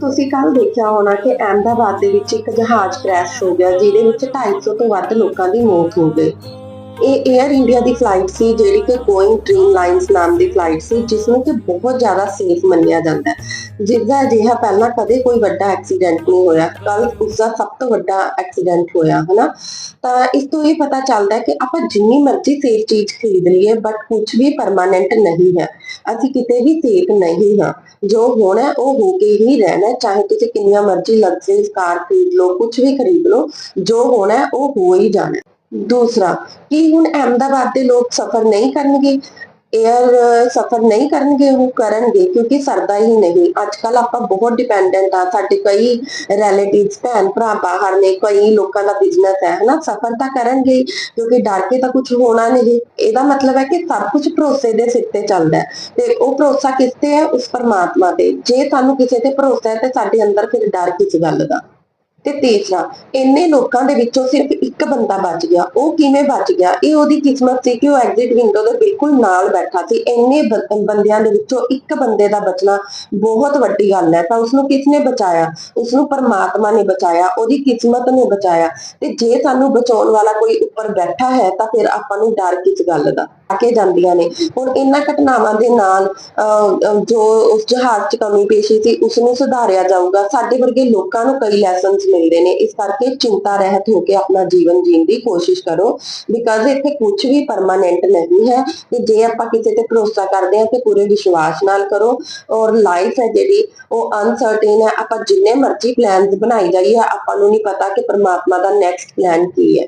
ਤੁਸੀਂ ਕੱਲ ਦੇਖਿਆ ਹੋਣਾ ਕਿ ਅਹਿਮਦਾਬਾਦ ਦੇ ਵਿੱਚ ਇੱਕ ਜਹਾਜ਼ ਕ੍ਰੈਸ਼ ਹੋ ਗਿਆ, ਜਿਹਦੇ ਵਿੱਚ 250 ਤੋਂ ਵੱਧ ਲੋਕਾਂ ਦੀ ਮੌਤ ਹੋ ਗਈ। ਇਹ 에ਅਰ ਇੰਡੀਆ ਦੀ ਫਲਾਈਟ ਸੀ, ਜਿਹੜੀ ਕਿ ਗੋਇੰਗ ਡ੍ਰੀਮ ਲਾਈਨਸ ਨਾਮ ਦੀ ਫਲਾਈਟ ਸੀ ਜਿਸ ਨੂੰ ਕਿ ਬਹੁਤ ਜ਼ਿਆਦਾ ਸੇਫ ਮੰਨਿਆ ਜਾਂਦਾ ਹੈ। ਜਿਸ ਦਾ ਅਜਿਹਾ ਪਹਿਲਾਂ ਕਦੇ ਕੋਈ ਵੱਡਾ ਐਕਸੀਡੈਂਟ ਨਹੀਂ ਹੋਇਆ ਕੱਲ ਉਸ ਦਾ ਸਭ ਤੋਂ ਵੱਡਾ ਐਕਸੀਡੈਂਟ ਹੋਇਆ, ਹਨਾ? ਤਾਂ ਇਸ ਤੋਂ ਇਹ ਪਤਾ ਚੱਲਦਾ ਹੈ ਕਿ ਆਪਾਂ ਜਿੰਨੀ ਮਰਜ਼ੀ ਸੇਫ ਚੀਜ਼ ਖਰੀਦ ਲਈਏ ਬਟ ਕੁਝ ਵੀ ਪਰਮਾਨੈਂਟ ਨਹੀਂ ਹੈ। ਅਸੀਂ ਕਿਤੇ ਵੀ ਸੇਫ ਨਹੀਂ ਹਾਂ। ਜੋ ਹੋਣਾ ਉਹ ਹੋ ਕੇ ਹੀ ਰਹਿਣਾ ਚਾਹੇ ਤੁਸੀਂ ਕਿੰਨੀਆਂ ਮਰਜ਼ੀ ਲਗਜ਼ਰੀ ਕਾਰ ਖਰੀਦ ਲਓ ਕੁਝ ਵੀ ਖਰੀਦ ਲਓ, ਜੋ ਹੋਣਾ ਉਹ ਹੋ ਹੀ ਜਾਣਾ ਦੂਸਰਾ, ਕੀ ਹੁਣ ਅਹਿਮਦਾਬਾਦ ਦੇ ਲੋਕ ਸਫ਼ਰ ਨਹੀਂ ਕਰਨਗੇ? 에ਅਰ ਸਫ਼ਰ ਨਹੀਂ ਕਰਨਗੇ, ਉਹ ਕਰਨਗੇ, ਕਿਉਂਕਿ ਸਰਦਾ ਹੀ ਨਹੀਂ। ਅੱਜ ਕੱਲ ਆਪਾਂ ਬਹੁਤ ਡਿਪੈਂਡੈਂਟ ਆ, ਸਾਡੇ ਕਈ ਰਿਲੇਟਿਵਸ ਭੈਣ ਭਰਾ ਬਾਹਰ ਨੇ, ਕਈ ਲੋਕਾਂ ਦਾ ਬਿਜ਼ਨਸ ਹੈ, ਹਨਾ? ਸਫ਼ਰ ਤਾਂ ਕਰਨਗੇ, ਕਿਉਂਕਿ ਡਰ ਕੇ ਤਾਂ ਕੁਝ ਹੋਣਾ ਨਹੀਂ। ਇਹਦਾ ਮਤਲਬ ਹੈ ਕਿ ਸਭ ਕੁਝ ਭਰੋਸੇ ਦੇ ਸਿਰ ਤੇ ਚੱਲਦਾ ਤੇ ਉਹ ਭਰੋਸਾ ਕਿਸ ਤੇ ਹੈ? ਉਸ ਪਰਮਾਤਮਾ ਤੇ। ਜੇ ਸਾਨੂੰ ਕਿਸੇ ਤੇ ਭਰੋਸਾ ਹੈ, ਤੇ ਸਾਡੇ ਅੰਦਰ ਫਿਰ ਡਰ ਕਿਸ ਗੱਲ ਦਾ? ਤੇ ਤੀਸਰਾ ਇੰਨੇ ਲੋਕਾਂ ਦੇ ਵਿੱਚੋਂ ਸਿਰਫ ਇੱਕ ਬੰਦਾ ਬਚ ਗਿਆ। ਉਹ ਕਿਵੇਂ ਬਚ ਗਿਆ? ਇਹ ਉਹਦੀ ਕਿਸਮਤ ਸੀ ਕਿ ਉਹ ਐਗਜ਼ਿਟ ਵਿੰਡੋ ਦੇ ਬਿਲਕੁਲ ਨਾਲ ਬੈਠਾ ਸੀ। ਇੰਨੇ ਬੰਦਿਆਂ ਦੇ ਵਿੱਚੋਂ ਇੱਕ ਬੰਦੇ ਦਾ ਬਚਣਾ ਬਹੁਤ ਵੱਡੀ ਗੱਲ ਹੈ। ਤਾਂ ਉਸਨੂੰ ਕਿਸ ਨੇ ਬਚਾਇਆ? ਉਸਨੂੰ ਪਰਮਾਤਮਾ ਨੇ ਬਚਾਇਆ। ਉਹਦੀ ਕਿਸਮਤ ਨੇ ਬਚਾਇਆ। ਤੇ ਜੇ ਸਾਨੂੰ ਬਚਾਉਣ ਵਾਲਾ ਕੋਈ ਉੱਪਰ ਬੈਠਾ ਹੈ ਤਾਂ ਫਿਰ ਆਪਾਂ ਨੂੰ ਡਰ ਕਿਸ ਗੱਲ ਦਾ? ਕੇ ਜਾਂਦੀਆਂ ਨੇ। ਹੁਣ ਇਹਨਾਂ ਘਟਨਾਵਾਂ ਦੇ ਨਾਲ ਜੋ ਉਸ ਜਹਾਜ਼ 'ਚ ਕਮੀ ਪੇਸ਼ੀ ਸੀ ਉਸ ਨੂੰ ਸੁਧਾਰਿਆ ਜਾਊਗਾ। ਸਾਡੇ ਵਰਗੇ ਲੋਕਾਂ ਨੂੰ ਕਈ ਲੈਸਨਸ ਮਿਲਦੇ ਨੇ। ਇਸ ਕਰਕੇ ਚਿੰਤਾ ਰਹਿਤ ਹੋ ਕੇ ਆਪਣਾ ਜੀਵਨ ਜੀਣ ਦੀ ਕੋਸ਼ਿਸ਼ ਕਰੋ। ਬਿਕਾਜ਼ ਇੱਥੇ ਕੁਝ ਵੀ ਪਰਮਾਨੈਂਟ ਨਹੀਂ ਹੈ। ਤੇ ਜੇ ਆਪਾਂ ਕਿਸੇ ਤੇ ਭਰੋਸਾ ਕਰਦੇ ਹਾਂ, ਤੇ ਪੂਰੇ ਵਿਸ਼ਵਾਸ ਨਾਲ ਕਰੋ। ਔਰ ਲਾਈਫ ਹੈ ਜਿਹੜੀ, ਉਹ ਅਨਸਰਟੇਨ ਹੈ। ਆਪਾਂ ਜਿੰਨੇ ਮਰਜ਼ੀ ਪਲਾਨਸ ਬਣਾਈ ਜਾਈਏ, ਆਪਾਂ ਨੂੰ ਨਹੀਂ ਪਤਾ ਕਿ ਪਰਮਾਤਮਾ ਦਾ ਨੈਕਸਟ ਪਲਾਨ ਕੀ ਹੈ।